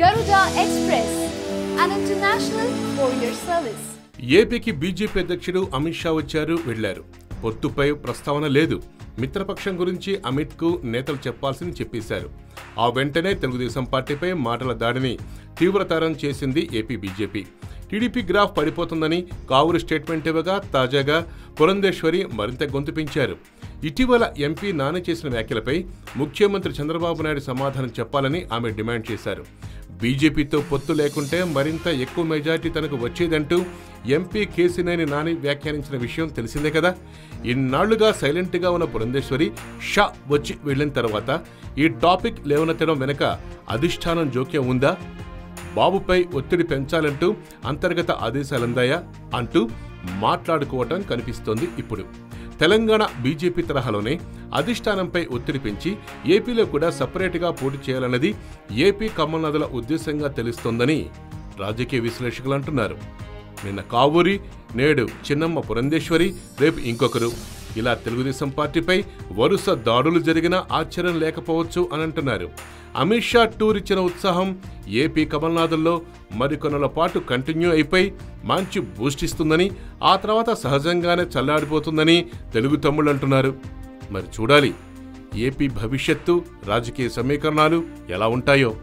Garuda Express, an international courier service. ఏపీకి BJP అధ్యక్షుడు అమిత్ షా వచ్చారు వెళ్ళారు పొత్తుపై ప్రస్తావన లేదు. మిత్రపక్షం గురించి అమిత్కు నేతలు చెప్పాల్సింది చెప్పేశారు. ఆ వెంటనే తెలుగుదేశం పార్టీపై మాటల దాడిని తీవ్రతరం చేసింది ఏపీ బీజేపీ. టీడీపీ గ్రాఫ్ పడిపోతుందని కావురు స్టేట్మెంట్ ఇవ్వగా తాజాగా పురంధేశ్వరి మరింత గొంతు పెంచారు. ఇటీవల ఎంపీ నాని చేసిన వ్యాఖ్యలపై ముఖ్యమంత్రి చంద్రబాబు నాయుడు సమాధానం చెప్పాలని ఆమె డిమాండ్ చేశారు. బీజేపీతో పొత్తు లేకుంటే మరింత ఎక్కువ మెజార్టీ తనకు వచ్చేదంటూ ఎంపీ కేసినేని నాని వ్యాఖ్యానించిన విషయం తెలిసిందే కదా. ఇన్నాళ్ళుగా సైలెంట్గా ఉన్న పురంధేశ్వరి షా వచ్చి వెళ్ళిన తర్వాత ఈ టాపిక్ లేవనెత్తడం వెనుక అధిష్టానం జోక్యం ఉందా? బాబుపై ఒత్తిడి పెంచాలంటూ అంతర్గత ఆదేశాలందాయా? అంటూ మాట్లాడుకోవటం కనిపిస్తోంది ఇప్పుడు. తెలంగాణ బీజేపీ తరహాలోనే అధిష్టానంపై ఒత్తిడి పెంచి ఏపీలో కూడా సపరేట్గా పోటీ చేయాలన్నది ఏపీ కమల్నాథుల ఉద్దేశంగా తెలుస్తోందని రాజకీయ విశ్లేషకులు అంటున్నారు. నిన్న కావూరి నేడు చిన్నమ్మ పురంధేశ్వరి రేపు ఇంకొకరు. ఇలా తెలుగుదేశం పార్టీపై వరుస దాడులు జరిగినా ఆశ్చర్యం లేకపోవచ్చు అని అంటున్నారు. అమిత్ షా టూర్ ఇచ్చిన ఉత్సాహం ఏపీ కమల్నాథుల్లో మరికొన్నల పాటు కంటిన్యూ అయిపోయి మంచి బూస్ట్ ఇస్తుందని ఆ తర్వాత సహజంగానే చల్లాడిపోతుందని తెలుగు తమ్ముళ్ళు అంటున్నారు. మరి చూడాలి. ఏపీ భవిష్యత్తు రాజకీయ సమీకరణాలు ఎలా ఉంటాయో.